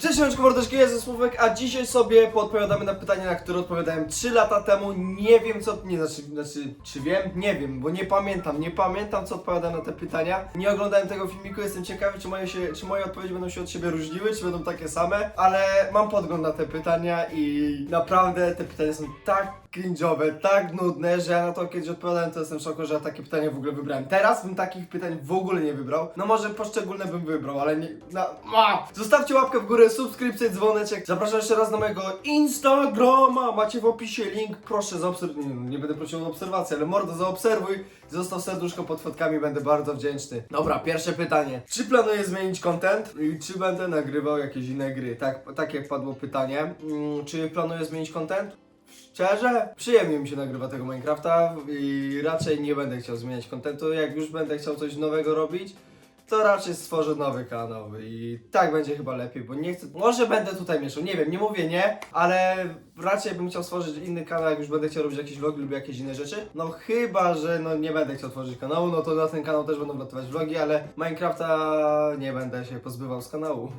Cześć, mordeczki, jest Słówek, a dzisiaj sobie podpowiadamy na pytania, na które odpowiadałem 3 lata temu. Nie wiem co, nie znaczy, znaczy, czy wiem? Nie wiem, bo nie pamiętam, nie pamiętam co odpowiadałem na te pytania. Nie oglądałem tego filmiku, jestem ciekawy, czy moje, się, czy moje odpowiedzi będą się od siebie różniły, czy będą takie same, ale mam podgląd na te pytania i naprawdę te pytania są tak cringe'owe, tak nudne, że ja na to kiedyś odpowiadałem, to jestem w szoku, że ja takie pytania w ogóle wybrałem. Teraz bym takich pytań w ogóle nie wybrał. No może poszczególne bym wybrał, ale nie... Na! Zostawcie łapkę w górę, subskrypcję, dzwoneczek. Zapraszam jeszcze raz na mojego Instagrama. Macie w opisie link. Proszę zaobserwuj. Nie, nie będę prosił o obserwację, ale mordo zaobserwuj. Zostaw serduszko pod fotkami, będę bardzo wdzięczny. Dobra, pierwsze pytanie. Czy planuję zmienić content i czy będę nagrywał jakieś inne gry? Tak, tak jak padło pytanie. Mm, czy planuję zmienić content? Szczerze, przyjemnie mi się nagrywa tego Minecrafta i raczej nie będę chciał zmieniać kontentu. Jak już będę chciał coś nowego robić, to raczej stworzę nowy kanał i tak będzie chyba lepiej, bo nie chcę. Może będę tutaj mieszał, nie wiem, nie mówię nie, ale raczej bym chciał stworzyć inny kanał, jak już będę chciał robić jakieś vlogi lub jakieś inne rzeczy. No chyba, że no nie będę chciał tworzyć kanału, no to na ten kanał też będą wlatywać vlogi, ale Minecrafta nie będę się pozbywał z kanału.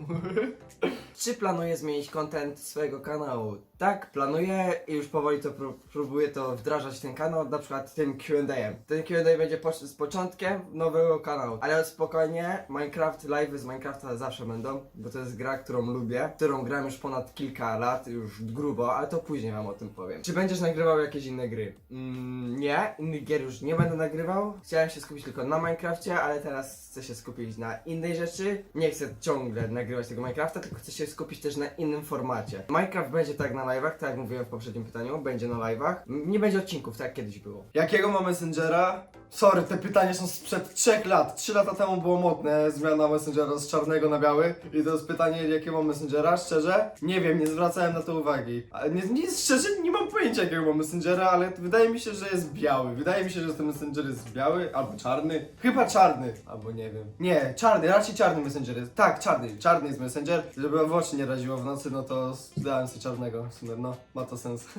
Czy planuję zmienić content swojego kanału? Tak, planuję i już powoli to pró- próbuję to wdrażać ten kanał, na przykład tym Q&A. Ten Q&A będzie z początkiem nowego kanału, ale spokojnie, Minecraft, live z Minecrafta zawsze będą, bo to jest gra, którą lubię, którą gram już ponad kilka lat, już grubo, ale to później wam o tym powiem. Czy będziesz nagrywał jakieś inne gry? Mm, nie, innych gier już nie będę nagrywał. Chciałem się skupić tylko na Minecrafcie, ale teraz chcę się skupić na innej rzeczy. Nie chcę ciągle nagrywać tego Minecrafta, tylko chcę się skupić też na innym formacie. Minecraft będzie tak na live'ach, tak jak mówiłem w poprzednim pytaniu, będzie na live'ach. Nie będzie odcinków, tak jak kiedyś było. Jakiego ma Messengera? Sorry, te pytania są sprzed 3 lat. 3 lata temu było modne zmiana Messengera z czarnego na biały. I to jest pytanie, jakiego mam Messengera? Szczerze? Nie wiem, nie zwracałem na to uwagi. Nie, nie, szczerze nie mam pojęcia, jakiego mam Messengera, ale wydaje mi się, że jest biały. Wydaje mi się, że ten Messenger jest biały albo czarny. Chyba czarny, albo nie wiem. Nie, czarny, raczej czarny Messenger jest. Tak, czarny, czarny jest Messenger. Żeby w oczy nie raziło w nocy, no to dałem sobie czarnego. W sumie, no, ma to sens.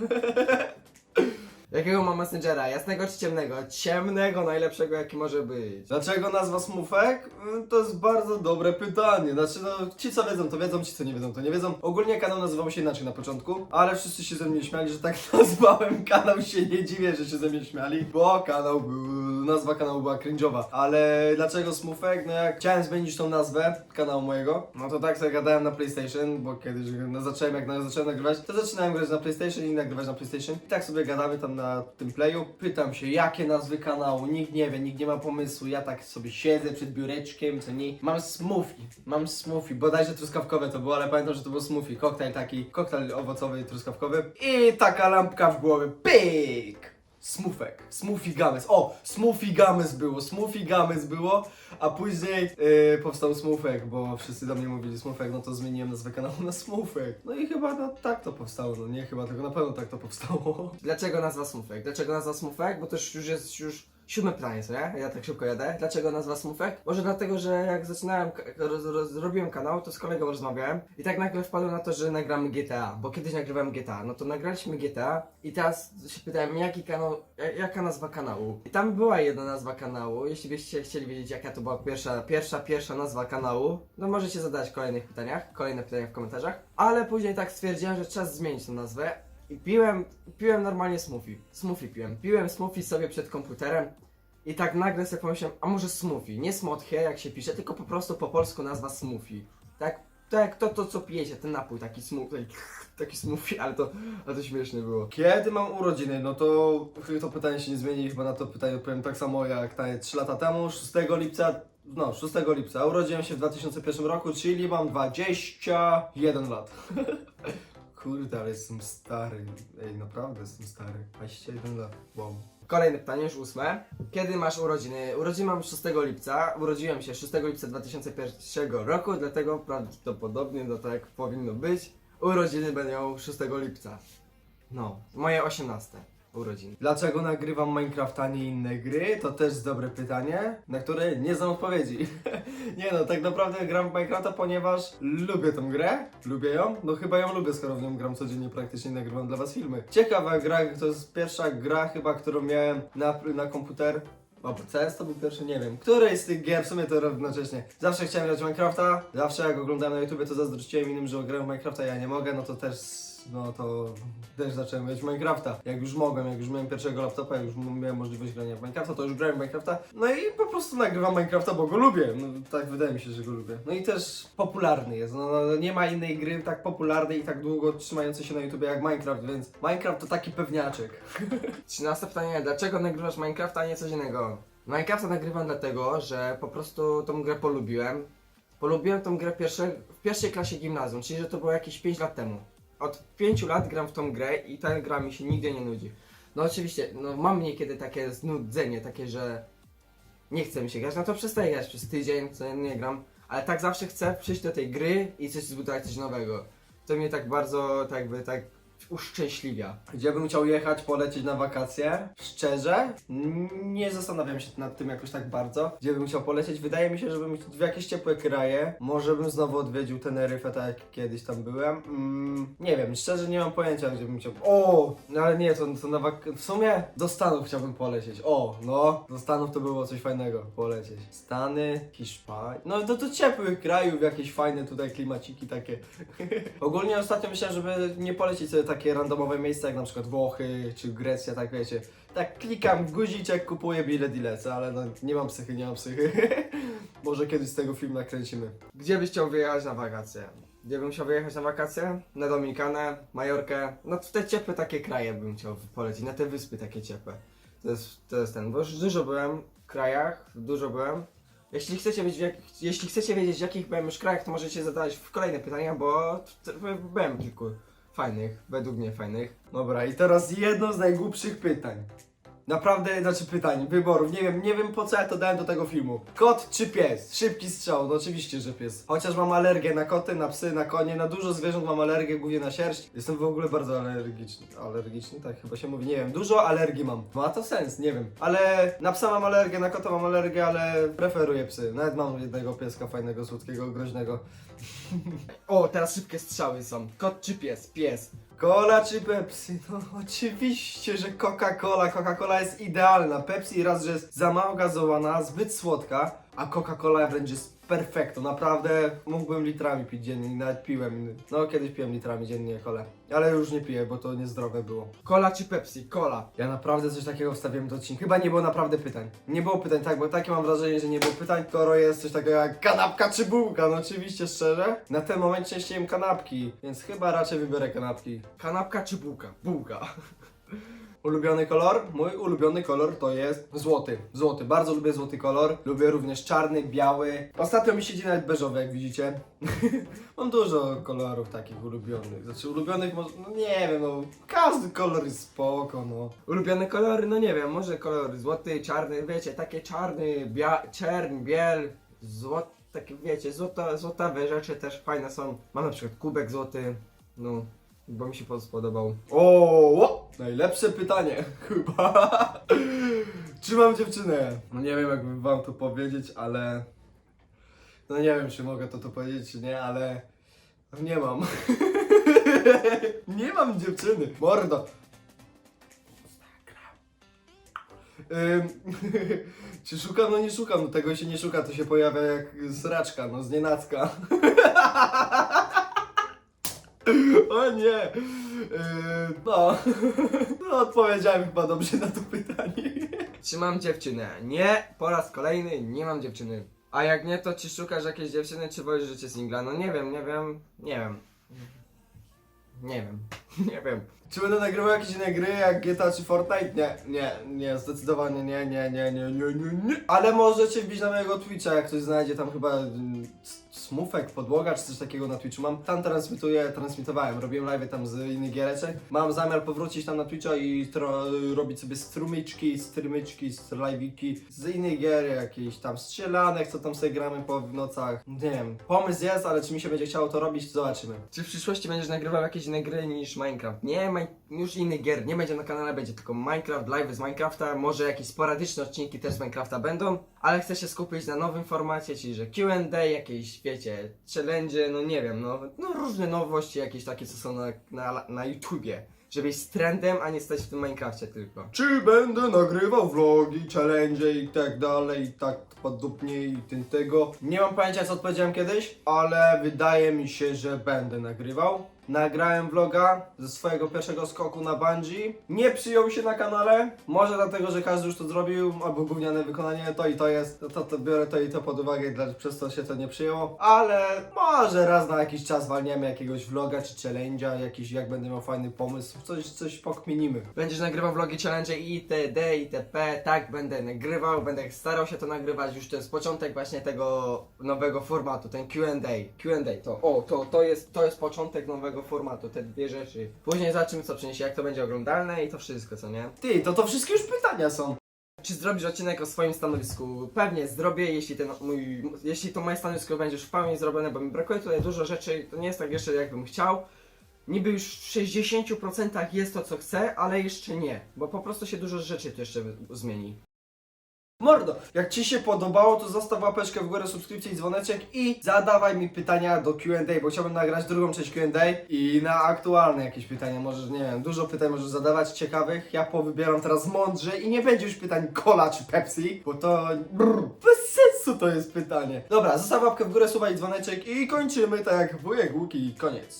Jakiego mam Messengera? Jasnego czy ciemnego? Ciemnego, najlepszego jaki może być. Dlaczego nazwa Smufek? Y, To jest bardzo dobre pytanie. Znaczy, no, ci co wiedzą, to wiedzą, ci co nie wiedzą, to nie wiedzą. Ogólnie kanał nazywał się inaczej na początku, ale wszyscy się ze mnie śmiali, że tak nazwałem kanał. Się nie dziwię, że się ze mnie śmiali, bo kanał był, nazwa kanału była cringe'owa. Ale dlaczego Smufek? No jak chciałem zmienić tą nazwę kanału mojego, no to tak sobie gadałem na PlayStation, bo kiedyś no, zacząłem, jak na, zacząłem nagrywać, to zaczynałem grać na PlayStation i nagrywać na PlayStation. I tak sobie gadamy tam na tym playu. Pytam się, jakie nazwy kanału, nikt nie wie, nikt nie ma pomysłu. Ja tak sobie siedzę przed biureczkiem, co nie. Mam smoothie, mam smoothie, bodajże truskawkowe to było, ale pamiętam, że to był smoothie. Koktajl taki, koktajl owocowy truskawkowy. I taka lampka w głowie, pyk! Smufek, Smoothie Games. O, Smoothie Games było, Smoothie Games było, a później yy, powstał Smufek, bo wszyscy do mnie mówili Smufek, no to zmieniłem nazwę kanału na Smufek. No i chyba no, tak to powstało, no nie chyba, tylko na pewno tak to powstało. Dlaczego nazwa Smufek? Dlaczego nazwa Smufek? Bo już już jest już siódme pytanie, co nie? Ja tak szybko jadę. Dlaczego nazwa Smufek? Może dlatego, że jak zaczynałem, roz, roz, robiłem kanał, to z kolegą rozmawiałem i tak nagle wpadłem na to, że nagramy GTA, bo kiedyś nagrywałem GTA, no to nagraliśmy GTA i teraz się pytałem, jaki kanał, ja- jaka nazwa kanału? I tam była jedna nazwa kanału, jeśli byście chcieli wiedzieć, jaka to była pierwsza, pierwsza, pierwsza nazwa kanału, no możecie zadać w kolejnych pytaniach, kolejne pytania w komentarzach, ale później tak stwierdziłem, że czas zmienić tę nazwę piłem, piłem normalnie smoothie. Smoothie piłem. Piłem smoothie sobie przed komputerem i tak nagle sobie pomyślałem, a może smoothie? Nie smoothie jak się pisze, tylko po prostu po polsku nazwa smoothie. Tak, tak to, to co pijecie, ten napój, taki smoothie, taki smoothie, ale to, ale to śmieszne było. Kiedy mam urodziny? No to to pytanie się nie zmieni, chyba na to pytanie odpowiem tak samo jak na 3 lata temu, 6 lipca. No, 6 lipca. Urodziłem się w 2001 roku, czyli mam 21 lat. Kurde, ale jestem stary. Ej, naprawdę jestem stary. 21 lat. Wow. Kolejne pytanie, już ósme. Kiedy masz urodziny? Urodziny mam 6 lipca. Urodziłem się 6 lipca 2001 roku, dlatego prawdopodobnie no tak powinno być. Urodziny będą 6 lipca. No, moje 18 urodziny. Dlaczego nagrywam Minecrafta, a nie inne gry? To też jest dobre pytanie, na które nie znam odpowiedzi. nie no, tak naprawdę gram w Minecrafta, ponieważ lubię tę grę, lubię ją, no chyba ją lubię, skoro w nią gram codziennie, praktycznie nagrywam dla was filmy. Ciekawa gra, to jest pierwsza gra chyba, którą miałem na, na komputer. Bo CS to był pierwszy, nie wiem. Której z tych gier w sumie to równocześnie? Zawsze chciałem grać Minecrafta, zawsze jak oglądałem na YouTubie to zazdrościłem innym, że grają Minecrafta, ja nie mogę, no to też, no to też zacząłem grać w Minecrafta. Jak już mogłem, jak już miałem pierwszego laptopa, jak już miałem możliwość grania w Minecrafta, to już grałem w Minecrafta. No i po prostu nagrywam Minecrafta, bo go lubię. No tak wydaje mi się, że go lubię. No i też popularny jest, no, no nie ma innej gry tak popularnej i tak długo trzymającej się na YouTubie jak Minecraft, więc Minecraft to taki pewniaczek. 13 pytanie, dlaczego nagrywasz Minecrafta, a nie coś innego? Minecrafta nagrywam dlatego, że po prostu tą grę polubiłem. Polubiłem tą grę pierwsze, w pierwszej klasie gimnazjum, czyli że to było jakieś 5 lat temu. Od 5 lat gram w tą grę i ta gra mi się nigdy nie nudzi. No oczywiście, no mam niekiedy takie znudzenie, takie, że nie chce mi się grać, no to przestaję grać przez tydzień, co nie gram, ale tak zawsze chcę przyjść do tej gry i coś zbudować, coś nowego. To mnie tak bardzo, tak jakby, tak uszczęśliwia. Gdzie bym chciał jechać, polecieć na wakacje? Szczerze, nie zastanawiam się nad tym jakoś tak bardzo. Gdzie bym chciał polecieć? Wydaje mi się, żebym w jakieś ciepłe kraje. Może bym znowu odwiedził Teneryfę, tak jak kiedyś tam byłem. Mm, nie wiem, szczerze nie mam pojęcia, gdzie bym chciał. O, no ale nie, to, to na wak- W sumie do Stanów chciałbym polecieć. O, no, do Stanów to było coś fajnego polecieć. Stany, Hiszpania. No do, do ciepłych krajów, jakieś fajne tutaj klimaciki takie. Ogólnie ostatnio myślałem, żeby nie polecieć sobie takie randomowe miejsca, jak na przykład Włochy czy Grecja, tak wiecie. Tak klikam guziczek, kupuję bilet i lecę, ale no nie mam psychy, nie mam psychy. Może kiedyś z tego film nakręcimy. Gdzie byś chciał wyjechać na wakacje? Gdzie bym chciał wyjechać na wakacje? Na Dominikanę, Majorkę. No w te ciepłe takie kraje bym chciał polecić, na te wyspy takie ciepłe. To jest, to jest ten, bo już dużo byłem w krajach, dużo byłem. Jeśli chcecie, wiedzieć, jak, jeśli chcecie wiedzieć w jakich byłem już krajach, to możecie zadać w kolejne pytania, bo byłem w kilku fajnych, według mnie fajnych. Dobra, i teraz jedno z najgłupszych pytań. Naprawdę, znaczy pytań, wyborów. Nie wiem, nie wiem po co ja to dałem do tego filmu. Kot czy pies? Szybki strzał, no oczywiście, że pies. Chociaż mam alergię na koty, na psy, na konie, na dużo zwierząt mam alergię, głównie na sierść. Jestem w ogóle bardzo alergiczny. Alergiczny, tak chyba się mówi, nie wiem. Dużo alergii mam. Ma to sens, nie wiem. Ale na psa mam alergię, na kota mam alergię, ale preferuję psy. Nawet mam jednego pieska fajnego, słodkiego, groźnego. O, teraz szybkie strzały są. Kot czy pies? Pies. Cola czy Pepsi? No oczywiście, że Coca-Cola. Coca-Cola jest idealna. Pepsi raz, że jest za mało gazowana, zbyt słodka, a Coca-Cola wręcz jest perfekto. Naprawdę mógłbym litrami pić dziennie nawet piłem. No kiedyś piłem litrami dziennie kolę. Ale już nie piję, bo to niezdrowe było. Cola czy Pepsi? Cola. Ja naprawdę coś takiego wstawiłem do odcinka. Chyba nie było naprawdę pytań. Nie było pytań, tak, bo takie mam wrażenie, że nie było pytań, skoro jest coś takiego jak kanapka czy bułka. No oczywiście, szczerze. Na ten moment częściej jem kanapki, więc chyba raczej wybiorę kanapki. Kanapka czy bułka? Bułka. Ulubiony kolor? Mój ulubiony kolor to jest złoty. Złoty. Bardzo lubię złoty kolor. Lubię również czarny, biały. Ostatnio mi siedzi nawet beżowy, jak widzicie. Mam dużo kolorów takich ulubionych. Znaczy ulubionych może, no nie wiem, no każdy kolor jest spoko, no. Ulubione kolory? No nie wiem, może kolor złoty, czarny, wiecie, takie czarny, bia czern, biel, złot, takie wiecie, złota, złotawe rzeczy też fajne są. Mam na przykład kubek złoty, no, bo mi się po- spodobał. O, o, najlepsze pytanie chyba. czy mam dziewczynę? No nie wiem, jakby wam to powiedzieć, ale... No nie wiem, czy mogę to tu powiedzieć, czy nie, ale... No nie mam. nie mam dziewczyny. Mordo. Czy szukam? No nie szukam, no tego się nie szuka, to się pojawia jak sraczka, no z nienacka. O nie! Yy, no. no, odpowiedziałem chyba dobrze na to pytanie. Czy mam dziewczynę? Nie, po raz kolejny nie mam dziewczyny. A jak nie, to czy szukasz jakiejś dziewczyny, czy wolisz życie singla? No nie wiem, nie wiem, nie wiem. Nie wiem, nie wiem. Czy będę nagrywał jakieś inne gry jak GTA czy Fortnite? Nie, nie, nie, zdecydowanie nie, nie, nie, nie, nie, nie, nie. Ale możecie wbić na mojego Twitcha, jak ktoś znajdzie tam chyba mm, smufek, podłoga czy coś takiego na Twitchu. Mam tam transmituję, transmitowałem, robiłem live tam z innych giereczek. Mam zamiar powrócić tam na Twitcha i tro, robić sobie strumyczki, strymyczki, live'iki z innych gier, jakichś tam strzelanek, co tam sobie gramy po nocach. Nie wiem, pomysł jest, ale czy mi się będzie chciało to robić, zobaczymy. Czy w przyszłości będziesz nagrywał jakieś inne gry niż Minecraft? Nie, już innych gier nie będzie na kanale, będzie tylko Minecraft, live z Minecrafta, może jakieś sporadyczne odcinki też z Minecrafta będą, ale chcę się skupić na nowym formacie, czyli że Q&A, jakieś, wiecie, challenge, no nie wiem, no, no różne nowości jakieś takie, co są na, na, na YouTubie, żeby iść z trendem, a nie stać w tym Minecrafcie tylko. Czy będę nagrywał vlogi, challenge i tak dalej, i tak podupnie i tym tego. Nie mam pojęcia co odpowiedziałem kiedyś, ale wydaje mi się, że będę nagrywał. Nagrałem vloga ze swojego pierwszego skoku na bungee. Nie przyjął się na kanale. Może dlatego, że każdy już to zrobił, albo gówniane wykonanie, to i to jest. To, to, biorę to i to pod uwagę, dla, przez to się to nie przyjęło. Ale może raz na jakiś czas walniemy jakiegoś vloga czy challenge'a, jakiś jak będę miał fajny pomysł, coś, coś pokminimy. Będziesz nagrywał vlogi, challenge itd, itp, tak, będę nagrywał, będę starał się to nagrywać, już to jest początek właśnie tego nowego formatu, ten Q&A, Q&A, to, o, to, to jest, to jest początek nowego formatu, te dwie rzeczy. Później zobaczymy co przyniesie, jak to będzie oglądalne i to wszystko, co nie? Ty, to to wszystkie już pytania są. Czy zrobisz odcinek o swoim stanowisku? Pewnie zrobię, jeśli ten mój, jeśli to moje stanowisko będzie już w pełni zrobione, bo mi brakuje tutaj dużo rzeczy, to nie jest tak jeszcze jakbym chciał. Niby już w 60% jest to co chcę, ale jeszcze nie, bo po prostu się dużo rzeczy tu jeszcze zmieni. Mordo, jak Ci się podobało, to zostaw łapeczkę w górę, subskrypcję i dzwoneczek i zadawaj mi pytania do Q&A, bo chciałbym nagrać drugą część Q&A i na aktualne jakieś pytania, możesz, nie wiem, dużo pytań możesz zadawać, ciekawych, ja powybieram teraz mądrze i nie będzie już pytań cola czy Pepsi, bo to brr, bez sensu to jest pytanie. Dobra, zostaw łapkę w górę, suba i dzwoneczek i kończymy tak jak wujek Łuki, koniec.